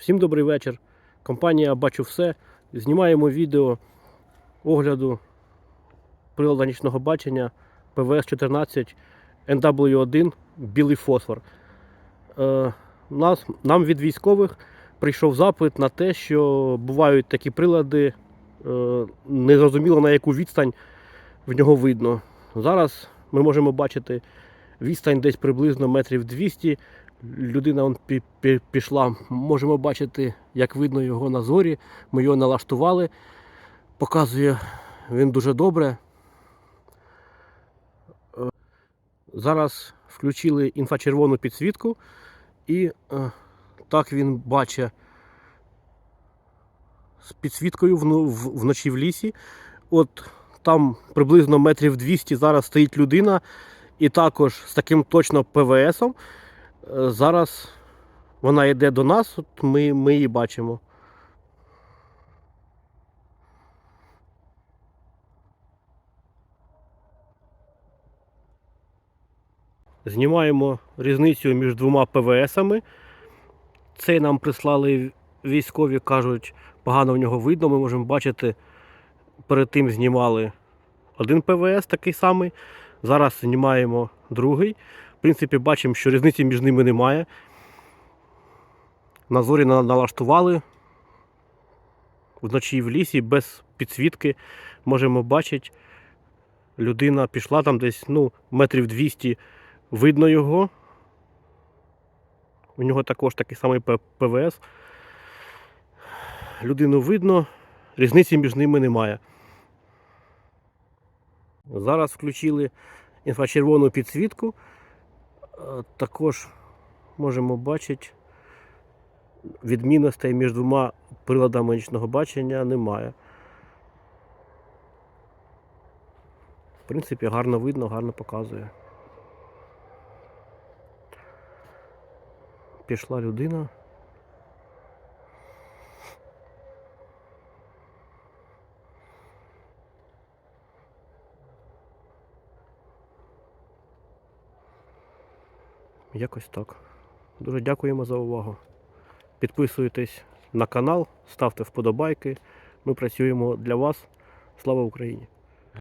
Всім добрий вечір. Компанія Бачу все. Знімаємо відео огляду прилада нічного бачення ПВС-14 NW1 білий фосфор. Е, нас, нам від військових прийшов запит на те, що бувають такі прилади, е, незрозуміло на яку відстань в нього видно. Зараз ми можемо бачити відстань десь приблизно метрів 200 людина он пі- пі- пішла. Можемо бачити, як видно його на зорі. Ми його налаштували. Показує він дуже добре. Е, Зараз включили інфрачервону підсвітку, і е, так він бачить з підсвіткою вночі в лісі. От там приблизно метрів 200 зараз стоїть людина, і також з таким точно ПВСом. Е, Зараз вона йде до нас, от ми, ми її бачимо. Знімаємо різницю між двома ПВСами. Цей нам прислали військові, кажуть, погано в нього видно. Ми можемо бачити, перед тим знімали один ПВС такий самий. Зараз знімаємо другий. В принципі, бачимо, що різниці між ними немає. На зорі на- налаштували. Вночі в лісі без підсвітки можемо бачити. Людина пішла там десь ну, метрів 200, видно його. У нього також такий самий ПВС. Людину видно, різниці між ними немає. Зараз включили інфрачервону підсвітку. Також можемо бачити, відмінностей між двома приладами нічного бачення немає. В принципі, гарно видно, гарно показує. Пішла людина. Якось так. Дуже дякуємо за увагу. Підписуйтесь на канал, ставте вподобайки. Ми працюємо для вас. Слава Україні!